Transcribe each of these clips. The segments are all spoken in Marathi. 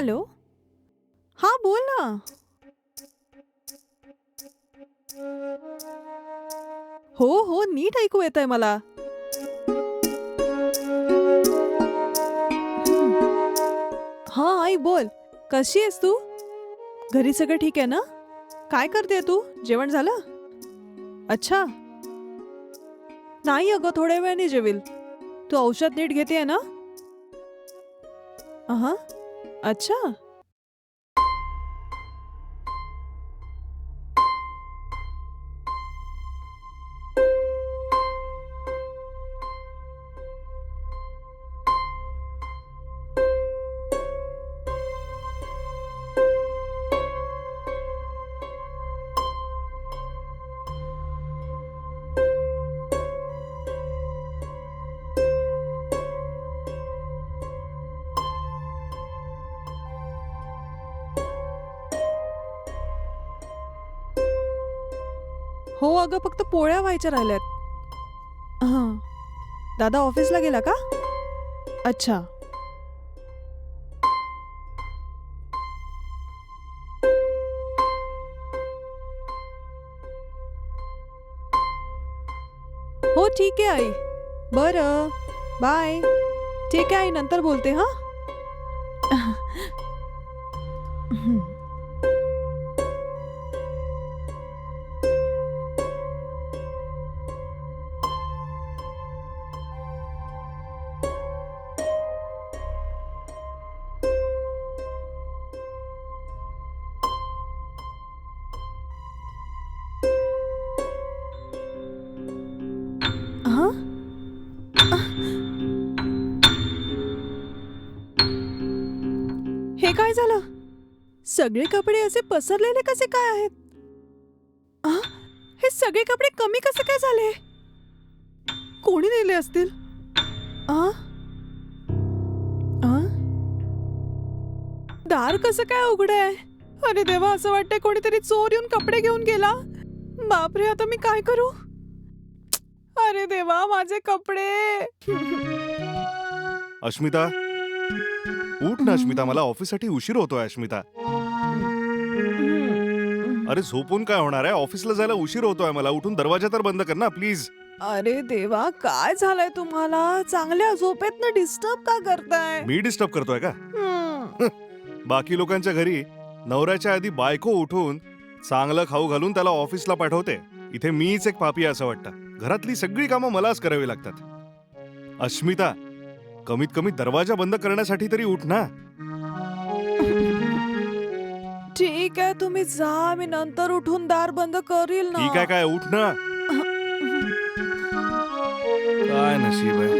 हॅलो? हा बोल ना. हो हो नीट ऐकू येत आहे मला हा आई बोल. कशी आहेस तू? घरी सगळं ठीक आहे ना? काय करते तू? जेवण झालं? अच्छा. नाही अगं थोड्या वेळाने जेवेल. तू औषध नीट घेते ना? हा अच्छा. हो अगं फक्त पोळ्या व्हायच्या राहिल्यात. हां. दादा ऑफिसला गेला का? अच्छा. हो ठीक आहे आई. बरं. बाय. ठीक आहे आई नंतर बोलते हां. हे काय झालं? सगळे कपडे असे पसरलेले कसे काय आहेत? आ? हे सगळे कपडे कमी कसे काय झाले? कोणी नेले असतील? आ? आ? दार कसं काय उघड आहे? अरे देवा असं वाटतंय कोणीतरी चोर येऊन कपडे घेऊन गेला. बापरे आता मी काय करू? अरे देवा माझे कपडे. अस्मिता? उठ ना अश्मिता मला ऑफिससाठी उशीर होतोय अश्मिता अरे झोपून काय होणार आहे? ऑफिसला जायला उशीर होतोय मला. उठून दरवाजा तर बंद कर ना प्लीज. अरे देवा काय झालंय तुम्हाला? चांगल्या झोपेत ना डिस्टर्ब का करताय? मी डिस्टर्ब करतोय का. बाकी लोकांच्या घरी नवऱ्याच्या आधी बायको उठून चांगलं खाऊ घालून त्याला ऑफिसला पाठवते. इथे मीच एक पापी असं वाटतं. घरातली सगळी कामं मलाच करावी लागतात. अश्मिता कमीत कमी दरवाजा बंद करण्यासाठी तरी उठ ना. ठीक आहे तुम्ही जा. मी नंतर उठून दार बंद करील ना. ठीक आहे काय उठ ना. काय नशीब आहे.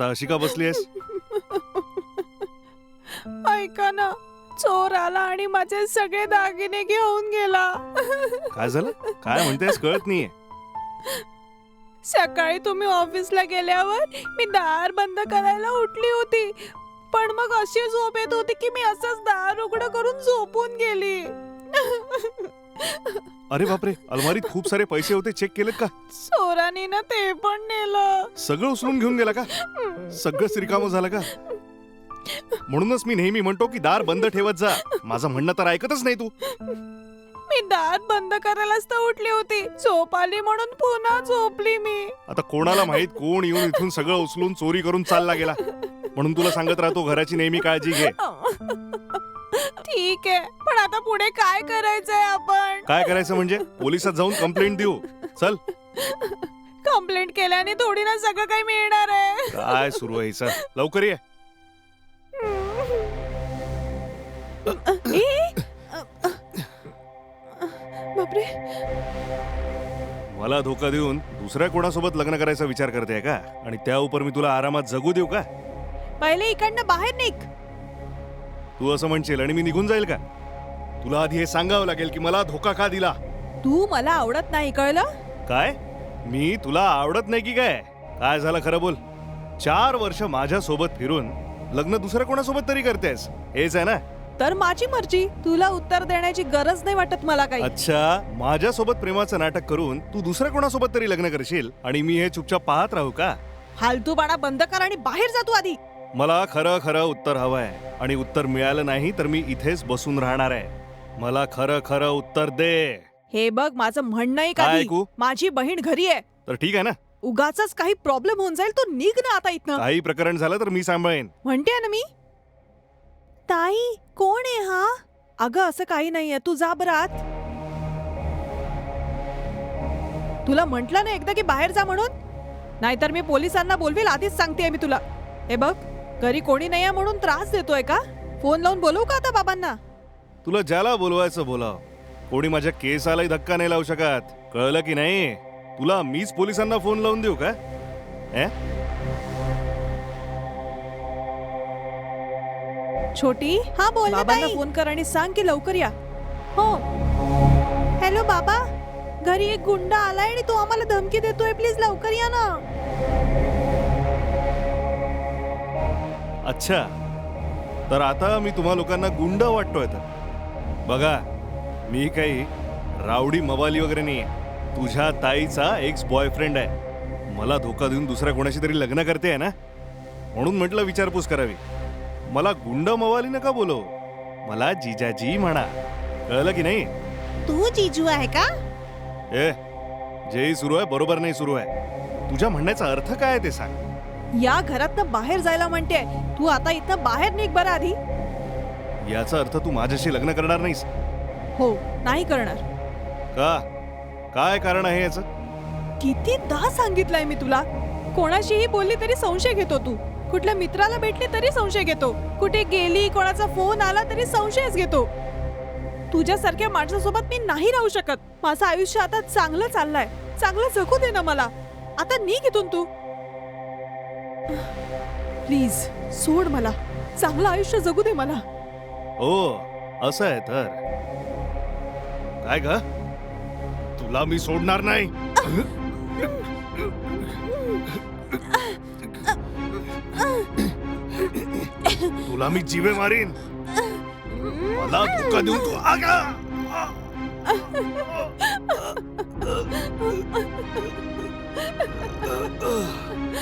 आता अशी का बसली आहेस ऐका ना चोर आला आणि माझे सगळे दागिने घेऊन गेला. काय झालं? काय म्हणतेस? कळत नाहीये. सकाळी तुम्ही ऑफिसला गेल्यावर मी दार बंद करायला उठली होती. पण मग अशी झोप येत होती की मी असंच दार उघडं करून झोपून गेली. अरे बापरे अलमारीत खूप सारे पैसे होते. चेक केलेत का? चोरानी ना ते पण नेलं. सगळं उचलून घेऊन गेला का? सगळं श्रीकाम झालं का? म्हणूनच मी नेहमी म्हणतो की दार बंद ठेवत जा. माझं म्हणणं तर ऐकतच नाही तू. मी दात बंद करायलाच तर उठली होती. झोप आली म्हणून पुन्हा झोपली मी. आता कोणाला माहीत कोण येऊन इथून सगळं उचलून चोरी करून चालला गेला. म्हणून तुला सांगत राहतो घराची नेहमी काळजी घे. ठीक आहे पण आता पुढे काय करायचंय आपण? काय करायचं म्हणजे? पोलिसात जाऊन कंप्लेंट देऊ. चल. कंप्लेंट केल्याने थोडी ना सगळं काही मिळणार आहे. काय सुरू आहे हिचं? लवकर ये. ए, बापरे. मला धोका देऊन दुसऱ्या कोणासोबत लग्न करायचा विचार करते का? आणि त्या उपर मी तुला आरामात जगू देऊ का? पहिले इकडनं बाहेर निघ. तू असं म्हणशील आणि मी निघून जाईल का? तुला आधी हे सांगावं लागेल की मला धोका का दिला? तू मला आवडत नाही कळलं? काय? मी तुला आवडत नाही की काय? काय झालं खरं बोल? चार वर्ष माझ्या सोबत फिरून लग्न दुसऱ्या कोणासोबत तरी करतेस? हेच आहे ना? तर माझी मर्जी. तुला उत्तर देण्याची गरज नाही वाटत मला काही. अच्छा माझ्या सोबत प्रेमाचं नाटक करून तू दुसऱ्या कोणासोबत तरी लग्न करशील आणि मी हे चुपचाप पाहत राहू का? फालतूपणा बंद कर आणि बाहेर जा तू आधी. मला खरं खरं उत्तर हवंय. आणि उत्तर मिळालं नाही तर मी इथेच बसून राहणार आहे. मला खरं खरं उत्तर दे. हे बघ माझं म्हणणं काय ऐकू? माझी बहीण घरी आहे. तर ठीक आहे ना? उगाच काही प्रॉब्लेम होऊन जाईल तू निघ ना आता इथनं. काही प्रकरण झालं तर मी सांभाळेन. म्हणते ना मी. ताई कोण आहे हा? अगं असं काही नाहीये. तू जा बरं आत. तुला म्हंटल ना एकदा की बाहेर जा म्हणून? नाहीतर मी पोलिसांना बोलवेल आधीच सांगते मी तुला. हे बघ. घरी कोणी नाहीये म्हणून त्रास देतोय का? फोन लावून बोलवू का आता बाबांना? तुला ज्याला बोलवायचं बोलाव. कोणी माझ्या केसालाही धक्का नाही लावू शकत. कळलं की नाही? तुला मीच पोलिसांना फोन लावून देऊ का? ए? छोटी? हा बोल बाबांना फोन कर आणि सांग की लवकर या. हो. हॅलो बाबा. घरी एक गुंडा आलाय आणि तो आम्हाला धमकी देतोय. प्लीज लवकर या ना. अच्छा. तर आता मी तुम्हा लोकांना गुंड वाटतोय तर. बघा मी काही रावडी मवाली वगैरे नाही तुझ्या ताईचा एक्स बॉयफ्रेंड आहे. मला धोका देऊन दुसऱ्या कोणाशी तरी लग्न करते आहे ना? म्हणून म्हटलं विचारपूस करावी. मला गुंड मवाली नका बोलव. मला जिजाजी म्हणा. कळलं की नाही? तू जिजू आहे का? ए जे सुरू आहे बरोबर नाही सुरू आहे. तुझ्या म्हणण्याचा अर्थ काय आहे ते सांग. या घरातनं बाहेर जायला म्हणते. तू आता इथं बाहेर निघ बरं आधी. याचा अर्थ तू माझ्याशी लग्न करणार नाहीस. हो नाही करणार. का? काय कारण आहे याचं? कितीदा सांगितलंय मी तुला. कोणाशीही बोलली तरी संशय घेतो तू. कुठल्या मित्राला भेटली तरी संशय घेतो. कुठे गेली कोणाचा फोन आला तरी संशयच घेतो. तुझ्यासारख्या माणसासोबत मी नाही राहू शकत. माझं आयुष्य आता चांगलं चाललंय. चांगलं जगू दे ना मला. आता निघ इथून तू. प्लीज सोड मला. चांगलं आयुष्य जगू दे मला. ओ असं आहे तर. काय ग? तुला मी सोडणार नाही. तुला मी जीवे मारीन. मला धोका देऊन तू आगा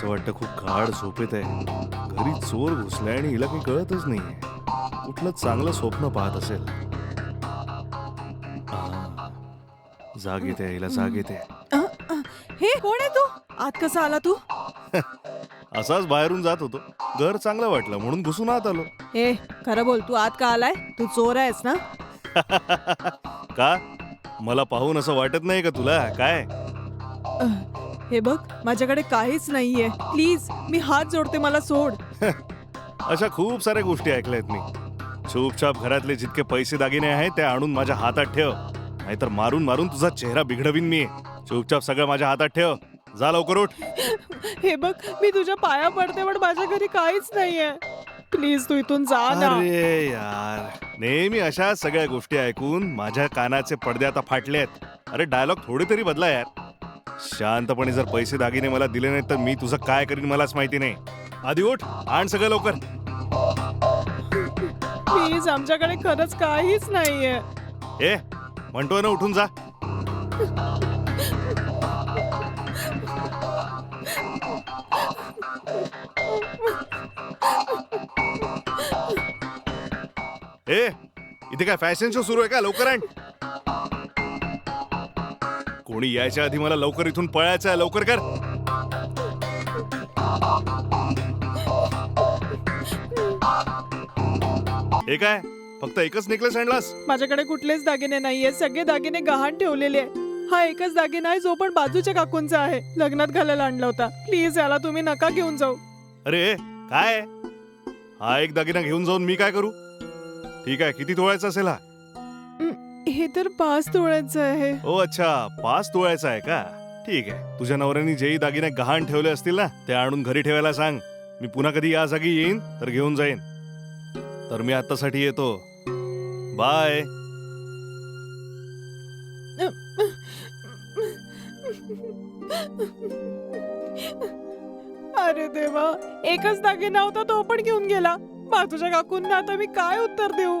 असं वाटतं खूप गाढ झोपेत आहे. घरी चोर घुसलाय आणि हिला काही कळतच नाहीये. कुठलं चांगलं स्वप्न पाहत असेल. आ, जाग येते हिला जाग येते. हे कोण आहे तू? आत कसा आला तू? असाच बाहेरून जात होतो. घर चांगलं वाटलं म्हणून घुसून आत आलो. ए खरं बोल तू आत का आलाय? तू चोर आहेस ना? का? मला पाहून असं वाटत नाही का तुला? काय? हे बघ माझ्याकडे काहीच नाहीये. प्लीज मी हात जोडते मला सोड. अशा खूप साऱ्या गोष्टी ऐकल्यात मी. चुपचाप घरातले जितके पैसे दागिने आहेत ते आणून माझ्या हातात ठेव. नाहीतर मारून मारून तुझा चेहरा बिघडवीन मी. चुपचाप सगळं माझ्या हातात ठेव. जा लवकर उठ. हे बघ मी तुझ्या पाया पडते पण माझ्या घरी काहीच नाहीये. प्लीज तू इथून जा ना. अरे यार. नेहमी अशा सगळ्या गोष्टी ऐकून माझ्या कानाचे पडदे आता फाटले आहेत अरे डायलॉग थोडे तरी बदला यार. शांतपणे जर पैसे दागिने मला दिले नाहीत तर मी तुझं काय करीन मलाच माहिती नाही. आधी उठ आण सगळं लवकर. प्लीज आमच्याकडे खरंच काहीच नाहीये. ए म्हणतोय ना उठून जा. ए इथे काय फॅशन शो सुरू आहे का? लवकर आण. कोणी यायच्या आधी मला लवकर इथून पळायचं आहे लवकर कर. हे काय? फक्त एकच नेकलेस आणलास? माझ्याकडे कुठलेच दागिने नाहीये सगळे दागिने गहाण ठेवलेले आहे हा एकच दागिना आहे जो पण बाजूच्या काकूंचा आहे. लग्नात घालायला आणला होता. प्लीज याला तुम्ही नका घेऊन जाऊ. अरे काय? हा एक दागिना घेऊन जाऊन मी काय करू? ठीक आहे किती तोळायचा असेल हा? हे तर पाच तोळ्याचं आहे. ओ अच्छा. पाच तोळायचा आहे का? ठीक आहे. तुझ्या नवऱ्याने जेही दागिने गहाण ठेवले असतील ना? ते आणून घरी ठेवायला सांग. मी पुन्हा कधी या जागी येईन तर घेऊन जाईन. तर मी आतासाठी येतो. बाय. अरे देवा एकच दागिना होता तो पण घेऊन गेला. बाजूच्या काकूंना आता मी काय उत्तर देऊ?